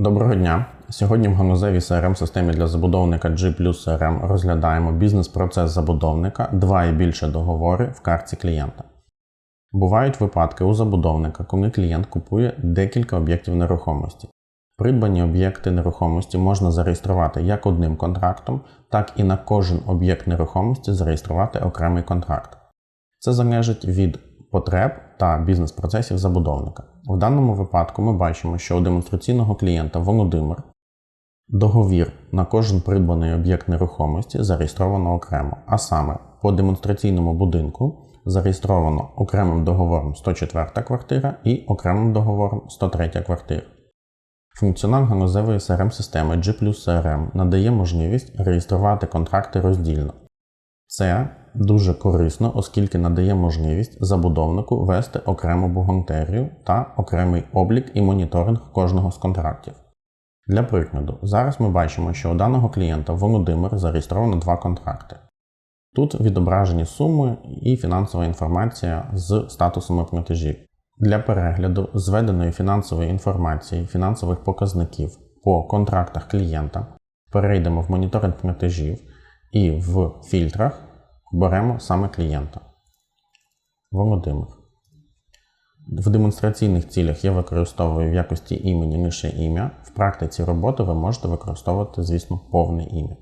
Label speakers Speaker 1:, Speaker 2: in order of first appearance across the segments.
Speaker 1: Доброго дня! Сьогодні в ганузевій crm системі для забудовника G CRM розглядаємо бізнес-процес забудовника, два і більше договори в картці клієнта. Бувають випадки у забудовника, коли клієнт купує декілька об'єктів нерухомості. Придбані об'єкти нерухомості можна зареєструвати як одним контрактом, так і на кожен об'єкт нерухомості зареєструвати окремий контракт. Це залежить від потреб та бізнес-процесів забудовника. В даному випадку ми бачимо, що у демонстраційного клієнта Володимир договір на кожен придбаний об'єкт нерухомості зареєстровано окремо, а саме по демонстраційному будинку зареєстровано окремим договором 104 квартира і окремим договором 103 квартира. Функціонал ганузевої crm системи G надає можливість реєструвати контракти роздільно. Це дуже корисно, оскільки надає можливість забудовнику вести окрему бухгалтерію та окремий облік і моніторинг кожного з контрактів. Для прикладу, зараз ми бачимо, що у даного клієнта Володимир зареєстровано два контракти. Тут відображені суми і фінансова інформація з статусами платежів. Для перегляду зведеної фінансової інформації, фінансових показників по контрактах клієнта перейдемо в моніторинг платежів і в фільтрах беремо саме клієнта. Володимир. В демонстраційних цілях я використовую в якості імені лише ім'я. В практиці роботи ви можете використовувати, звісно, повне ім'я.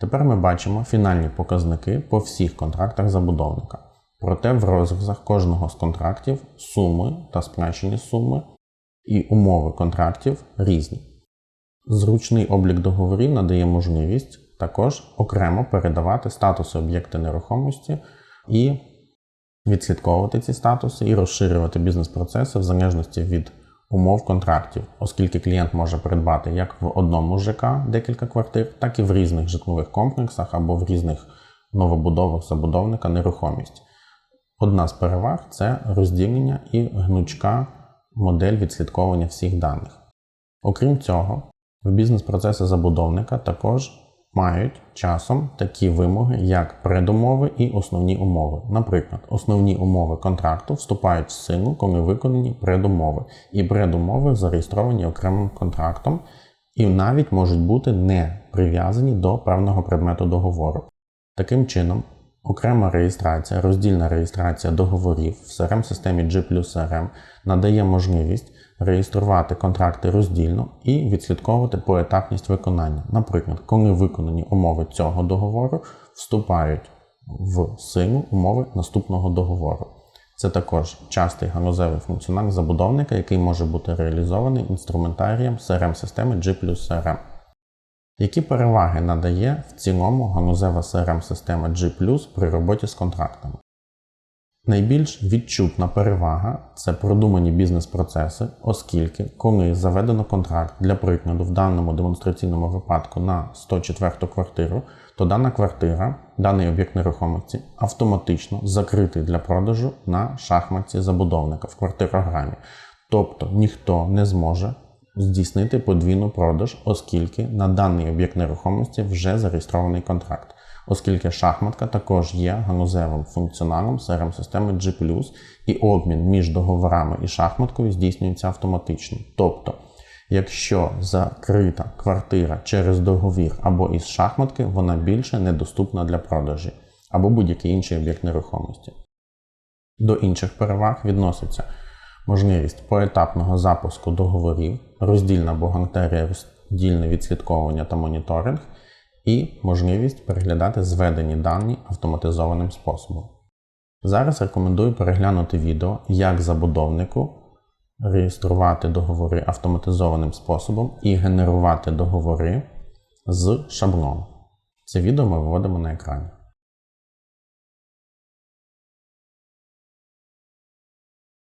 Speaker 1: Тепер ми бачимо фінальні показники по всіх контрактах забудовника. Проте в розв'язах кожного з контрактів суми та сплачені суми і умови контрактів різні. Зручний облік договорів надає можливість також окремо передавати статуси об'єкти нерухомості і відслідковувати ці статуси і розширювати бізнес-процеси в залежності від умов контрактів, оскільки клієнт може придбати як в одному ЖК декілька квартир, так і в різних житлових комплексах або в різних новобудовах забудовника нерухомість. Одна з переваг це розділення і гнучка модель відслідковування всіх даних. Окрім цього, в бізнес-процеси забудовника також мають часом такі вимоги, як предумови і основні умови. Наприклад, основні умови контракту вступають в силу, коли виконані предумови, і предумови зареєстровані окремим контрактом і навіть можуть бути не прив'язані до певного предмету договору. Таким чином, окрема реєстрація, роздільна реєстрація договорів в crm системі G CRM надає можливість реєструвати контракти роздільно і відслідковувати поетапність виконання. Наприклад, коли виконані умови цього договору, вступають в силу умови наступного договору. Це також частий ганузевий функціонал забудовника, який може бути реалізований інструментарієм crm системи G CRM. Які переваги надає в цілому ганузева crm система G при роботі з контрактами? Найбільш відчутна перевага це продумані бізнес-процеси, оскільки, коли заведено контракт для прикладу в даному демонстраційному випадку на 104 квартиру, то дана квартира, даний об'єкт нерухомості автоматично закритий для продажу на шахматці забудовника в квартирограмі. Тобто ніхто не зможе здійснити подвійну продаж, оскільки на даний об'єкт нерухомості вже зареєстрований контракт оскільки шахматка також є ганузевим функціоналом crm системи G+, і обмін між договорами і шахматкою здійснюється автоматично. Тобто, якщо закрита квартира через договір або із шахматки, вона більше недоступна для продажі, або будь-який інший об'єкт нерухомості. До інших переваг відноситься можливість поетапного запуску договорів, роздільна бухгалтерія, роздільне відслідковування та моніторинг і можливість переглядати зведені дані автоматизованим способом. Зараз рекомендую переглянути відео, як забудовнику реєструвати договори автоматизованим способом і генерувати договори з шаблону. Це відео ми виводимо на екрані.